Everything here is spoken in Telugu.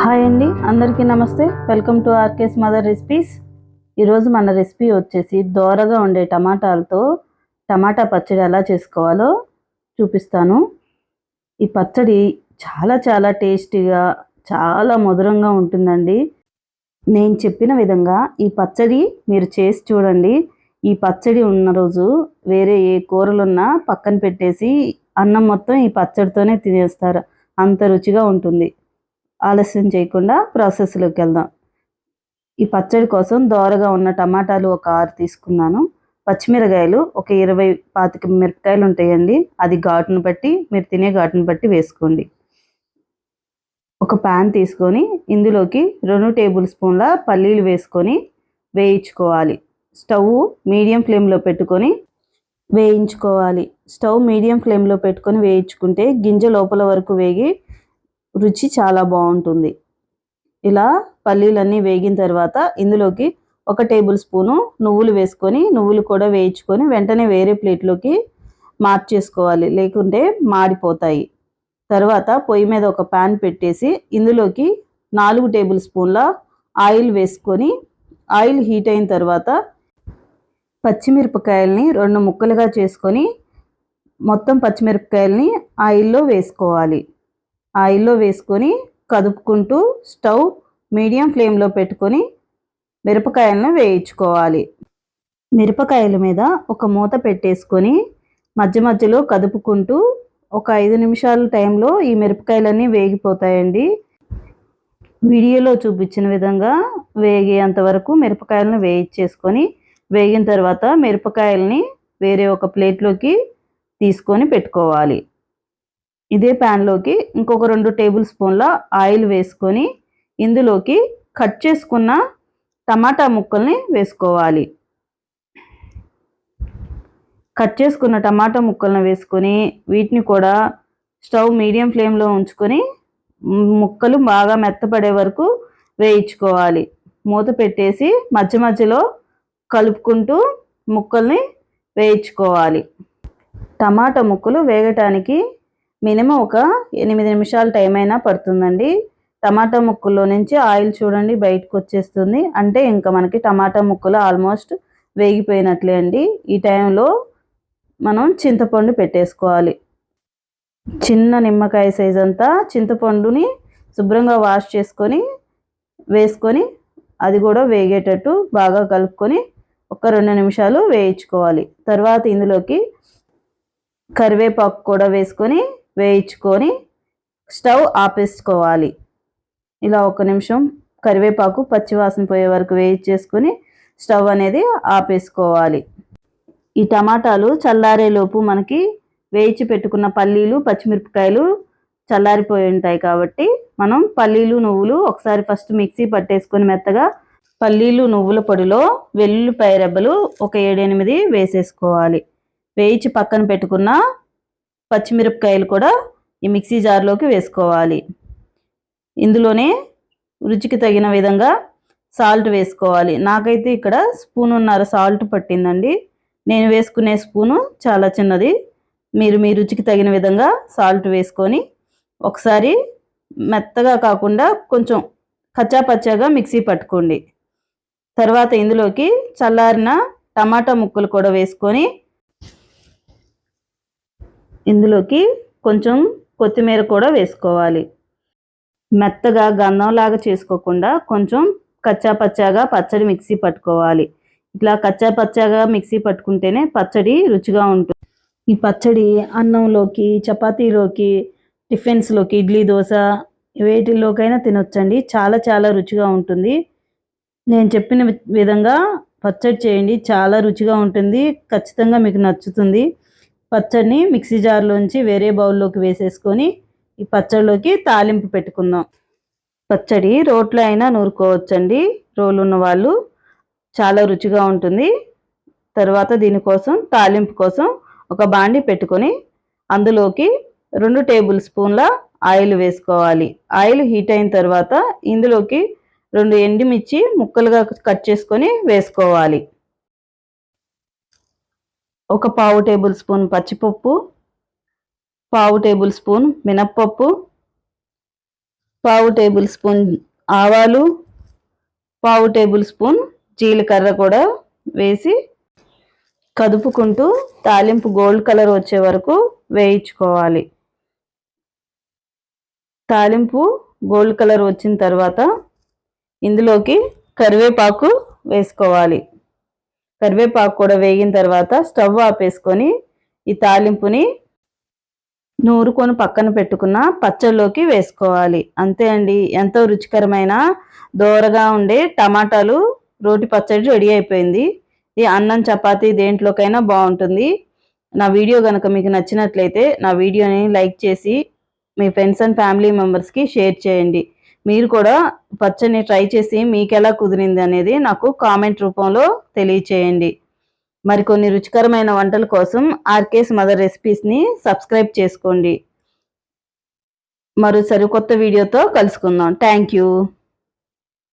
హాయ్ అండి అందరికీ నమస్తే. Welcome to RK's mother recipes. ఈరోజు మన రెసిపీ వచ్చేసి దోరగా ఉండే టమాటాలతో టమాటా పచ్చడి ఎలా చేసుకోవాలో చూపిస్తాను. ఈ పచ్చడి చాలా చాలా టేస్టీగా చాలా మధురంగా ఉంటుందండి. నేను చెప్పిన విధంగా ఈ పచ్చడి మీరు చేసి చూడండి. ఈ పచ్చడి ఉన్న రోజు వేరే ఏ కూరలున్నా పక్కన పెట్టేసి అన్నం మొత్తం ఈ పచ్చడితోనే తినేస్తారు. అంత రుచిగా ఉంటుంది. ఆలస్యం చేయకుండా ప్రాసెస్లోకి వెళ్దాం. ఈ పచ్చడి కోసం దోరగా ఉన్న టమాటాలు ఒక ఆరు తీసుకున్నాను. పచ్చిమిరకాయలు ఒక ఇరవై పాతిక మిరపకాయలు ఉంటాయండి. అది ఘాటును బట్టి మీరు తినే ఘాటును బట్టి వేసుకోండి. ఒక ప్యాన్ తీసుకొని ఇందులోకి రెండు టేబుల్ స్పూన్ల పల్లీలు వేసుకొని వేయించుకోవాలి. స్టవ్ మీడియం ఫ్లేమ్లో పెట్టుకొని వేయించుకోవాలి. స్టవ్ మీడియం ఫ్లేమ్లో పెట్టుకొని వేయించుకుంటే గింజ లోపల వరకు వేగి రుచి చాలా బాగుంటుంది. ఇలా పల్లీలన్నీ వేగిన తర్వాత ఇందులోకి ఒక టేబుల్ స్పూను నువ్వులు వేసుకొని నువ్వులు కూడా వేయించుకొని వెంటనే వేరే ప్లేట్లోకి మార్చేసుకోవాలి. లేకుంటే మాడిపోతాయి. తర్వాత పొయ్యి మీద ఒక ప్యాన్ పెట్టేసి ఇందులోకి నాలుగు టేబుల్ స్పూన్ల ఆయిల్ వేసుకొని ఆయిల్ హీట్ అయిన తర్వాత పచ్చిమిరపకాయల్ని రెండు ముక్కలుగా చేసుకొని మొత్తం పచ్చిమిరపకాయల్ని ఆయిల్లో వేసుకోవాలి. ఆయిల్లో వేసుకొని కదుపుకుంటూ స్టవ్ మీడియం ఫ్లేమ్లో పెట్టుకొని మిరపకాయలను వేయించుకోవాలి. మిరపకాయల మీద ఒక మూత పెట్టేసుకొని మధ్య మధ్యలో కదుపుకుంటూ ఒక ఐదు నిమిషాల టైంలో ఈ మిరపకాయలన్నీ వేగిపోతాయండి. వీడియోలో చూపించిన విధంగా వేగేంత వరకు మిరపకాయలను వేయించేసుకొని వేగిన తర్వాత మిరపకాయలని వేరే ఒక ప్లేట్లోకి తీసుకొని పెట్టుకోవాలి. ఇదే ప్యాన్లోకి ఇంకొక రెండు టేబుల్ స్పూన్ల ఆయిల్ వేసుకొని ఇందులోకి కట్ చేసుకున్న టమాటా ముక్కల్ని వేసుకోవాలి. కట్ చేసుకున్న టమాటా ముక్కలను వేసుకొని వీటిని కూడా స్టవ్ మీడియం ఫ్లేమ్లో ఉంచుకొని ముక్కలు బాగా మెత్తపడే వరకు వేయించుకోవాలి. మూత పెట్టేసి మధ్య మధ్యలో కలుపుకుంటూ ముక్కల్ని వేయించుకోవాలి. టమాటా ముక్కలు వేగటానికి మినిమం ఒక ఎనిమిది నిమిషాలు టైం అయినా పడుతుందండి. టమాటా ముక్కల్లో నుంచి ఆయిల్ చూడండి బయటకు వచ్చేస్తుంది. అంటే ఇంకా మనకి టమాటా ముక్కలు ఆల్మోస్ట్ వేగిపోయినట్లే అండి. ఈ టైంలో మనం చింతపండు పెట్టేసుకోవాలి. చిన్న నిమ్మకాయ సైజ్ అంతా చింతపండుని శుభ్రంగా వాష్ చేసుకొని వేసుకొని అది కూడా వేగేటట్టు బాగా కలుపుకొని ఒక రెండు నిమిషాలు వేయించుకోవాలి. తర్వాత ఇందులోకి కరివేపాకు కూడా వేసుకొని వేయించుకొని స్టవ్ ఆపేసుకోవాలి. ఇలా ఒక నిమిషం కరివేపాకు పచ్చివాసన పోయే వరకు వేయించేసుకొని స్టవ్ అనేది ఆపేసుకోవాలి. ఈ టమాటాలు చల్లారేలోపు మనకి వేయించి పెట్టుకున్న పల్లీలు పచ్చిమిరపకాయలు చల్లారిపోయి ఉంటాయి కాబట్టి మనం పల్లీలు నువ్వులు ఒకసారి ఫస్ట్ మిక్సీ పట్టేసుకొని మెత్తగా పల్లీలు నువ్వుల పొడిలో వెల్లుల్లిపాయ రెబ్బలు ఒక ఏడెనిమిది వేసేసుకోవాలి. వేయించి పక్కన పెట్టుకున్న పచ్చిమిరపకాయలు కూడా ఈ మిక్సీ జార్లోకి వేసుకోవాలి. ఇందులోనే రుచికి తగిన విధంగా సాల్ట్ వేసుకోవాలి. నాకైతే ఇక్కడ స్పూన్ స్పూనున్నర సాల్ట్ పట్టిందండి. నేను వేసుకునే స్పూను చాలా చిన్నది. మీరు మీ రుచికి తగిన విధంగా సాల్ట్ వేసుకొని ఒకసారి మెత్తగా కాకుండా కొంచెం కచ్చాపచ్చాగా మిక్సీ పట్టుకోండి. తర్వాత ఇందులోకి చల్లారిన టమాటా ముక్కలు కూడా వేసుకొని ఇందులోకి కొంచెం కొత్తిమీర కూడా వేసుకోవాలి. మెత్తగా గంధంలాగా చేసుకోకుండా కొంచెం కచ్చా పచ్చాగా పచ్చడి మిక్సీ పట్టుకోవాలి. ఇట్లా కచ్చా పచ్చాగా మిక్సీ పట్టుకుంటేనే పచ్చడి రుచిగా ఉంటుంది. ఈ పచ్చడి అన్నంలోకి చపాతీలోకి టిఫిన్స్లోకి ఇడ్లీ దోశ వేటిల్లోకైనా తినొచ్చండి. చాలా చాలా రుచిగా ఉంటుంది. నేను చెప్పిన విధంగా పచ్చడి చేయండి. చాలా రుచిగా ఉంటుంది. ఖచ్చితంగా మీకు నచ్చుతుంది. పచ్చడిని మిక్సీ జార్లోంచి వేరే బౌల్లోకి వేసేసుకొని ఈ పచ్చడిలోకి తాలింపు పెట్టుకుందాం. పచ్చడి రోట్లో అయినా నూరుకోవచ్చండి. రోలు ఉన్న వాళ్ళు చాలా రుచిగా ఉంటుంది. తర్వాత దీనికోసం తాలింపు కోసం ఒక బాండి పెట్టుకొని అందులోకి రెండు టేబుల్ స్పూన్ల ఆయిల్ వేసుకోవాలి. ఆయిల్ హీట్ అయిన తర్వాత ఇందులోకి రెండు ఎండుమిర్చి ముక్కలుగా కట్ చేసుకొని వేసుకోవాలి. ఒక పావు టేబుల్ స్పూన్ పచ్చిపప్పు పావు టేబుల్ స్పూన్ మినప్పప్పు పావు టేబుల్ స్పూన్ ఆవాలు పావు టేబుల్ స్పూన్ జీలకర్ర కూడా వేసి కదుపుకుంటూ తాలింపు గోల్డ్ కలర్ వచ్చే వరకు వేయించుకోవాలి. తాలింపు గోల్డ్ కలర్ వచ్చిన తర్వాత ఇందులోకి కరివేపాకు వేసుకోవాలి. కరివేపాకు కూడా వేగిన తర్వాత స్టవ్ ఆపేసుకొని ఈ తాలింపుని నూరుకొని పక్కన పెట్టుకున్న పచ్చళ్ళలోకి వేసుకోవాలి. అంతే అండి. ఎంతో రుచికరమైన దోరగా ఉండే టమాటాలు రోటి పచ్చడి రెడీ అయిపోయింది. ఈ అన్నం చపాతి దేంట్లోకైనా బాగుంటుంది. నా వీడియో కనుక మీకు నచ్చినట్లయితే నా వీడియోని లైక్ చేసి మీ ఫ్రెండ్స్ అండ్ ఫ్యామిలీ మెంబర్స్కి షేర్ చేయండి. మీరు కూడా పచ్చని ట్రై చేసి మీకు ఎలా కుదిరింది అనేది నాకు కామెంట్ రూపంలో తెలియచేయండి. మరికొన్ని రుచికరమైన వంటల కోసం ఆర్కేస్ మదర్ రెసిపీస్ని సబ్స్క్రైబ్ చేసుకోండి. మరో సరికొత్త వీడియోతో కలుసుకుందాం. Thank you.